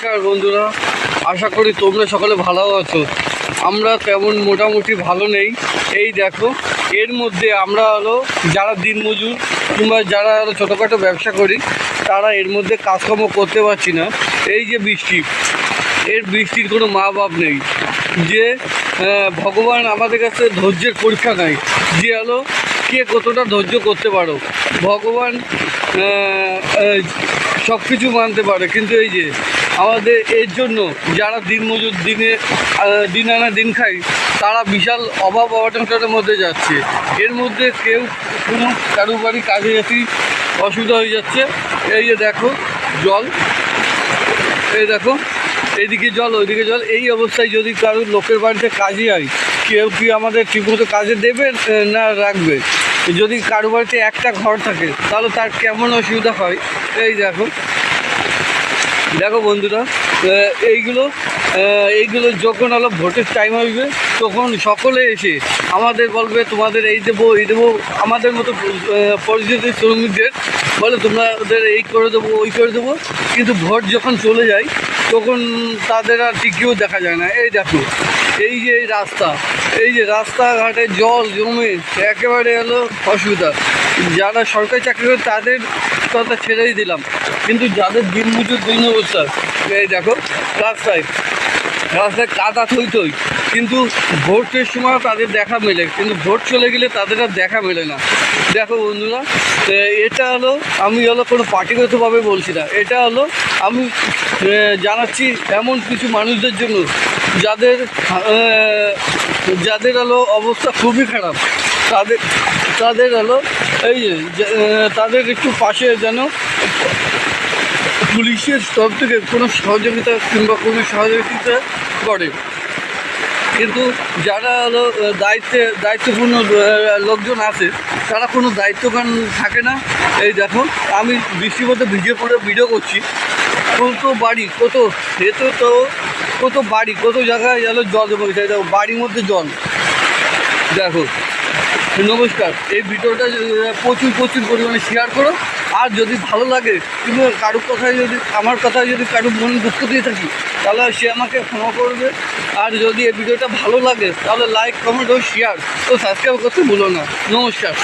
নমস্কার বন্ধুরা, আশা করি তোমরা সকলে ভালো আছো। আমরা তেমন মোটামুটি ভালো নেই। এই দেখো, এর মধ্যে আমরা হলো যারা দিনমজুর কিংবা যারা হলো ছোটোখাটো ব্যবসা করি, তারা এর মধ্যে কাজকর্ম করতে পারছি না। এই যে বৃষ্টি, এর বৃষ্টির কোনো মা বাপ নেই। যে ভগবান আমাদের কাছে ধৈর্যের পরীক্ষা নেয় যে হলো কে কতটা ধৈর্য করতে পারো। ভগবান সব কিছু মানতে পারে। কিন্তু এই যে আমাদের এর জন্য যারা দিনমজুর দিনে দিন আনা দিন খাই তারা বিশাল অভাব অনটনের মধ্যে যাচ্ছে। এর মধ্যে কেউ কোনো কারও বাড়ি কাজে যাচ্ছি অসুবিধা হয়ে যাচ্ছে। এই যে দেখো, জল। এই দেখো এইদিকে জল, ওইদিকে জল। এই অবস্থায় যদি কারও লোকের বাড়িতে কাজে হয় কেউ কি আমাদের ঠিকমতো কাজে দেবে না রাখবে? যদি কারও বাড়িতে একটা ঘর থাকে, তাহলে তার কেমন অসুবিধা হয়? এই দেখো দেখো বন্ধুরা এইগুলো এইগুলো যখন হলো ভোটের টাইম আসবে, তখন সকলে এসে আমাদের বলবে, তোমাদের এই দেবো এই দেবো। আমাদের মতো পরিচিত শ্রমিকদের বলে, তোমাদের এই করে দেবো, ওই করে দেবো। কিন্তু ভোট যখন চলে যায়, তখন তাদের আর টিকিও দেখা যায় না। এই দেখো, এই যে এই রাস্তা, এই যে রাস্তাঘাটে জল জমে, একেবারে হলো অসুবিধা। যারা সরকারি চাকরি করে তাদের কথা ছেড়েই দিলাম। কিন্তু যাদের দিন মজুর, দিন অবস্থা, এই দেখো রাস্তায় রাস্তায় কাদা থই থই। কিন্তু ভোটের সময় তাদের দেখা মেলে। কিন্তু ভোট চলে গেলে তাদের আর দেখা মেলে না। দেখো বন্ধুরা এটা হলো, আমি হলো কোনো পার্টিগতভাবে বলছি না। এটা হলো, আমি জানাচ্ছি এমন কিছু মানুষদের জন্য যাদের যাদের হলো অবস্থা খুবই খারাপ। তাদের তাদের হলো এই যে তাদের একটু পাশে যেন পুলিশের তরফ থেকে কোনো সহযোগিতা কিংবা কোনো সহযোগিতা করে। কিন্তু যারা হলো দায়িত্বে, দায়িত্বপূর্ণ লোকজন আছে, তারা কোনো দায়িত্বজ্ঞান থাকে না। এই দেখো, আমি মধ্যে ভিডিও করে ভিডিও করছি। কত বাড়ি, কত, সে তো কত বাড়ি, কত জায়গায় গেল জল জমে গেছে বাড়ির মধ্যে জল। দেখো, নমস্কার। এই ভিডিওটা প্রচুর প্রচুর পরিমাণে শেয়ার করো। আর যদি ভালো লাগে, কিন্তু কারোর কথায় যদি, আমার কথায় যদি কারোর মন দুঃখ দিয়ে থাকি, তাহলে সে আমাকে ক্ষমা করবে। আর যদি এই ভিডিওটা ভালো লাগে, তাহলে লাইক কমেন্ট ও শেয়ার ও সাবস্ক্রাইব করতে ভুলো না। নমস্কার।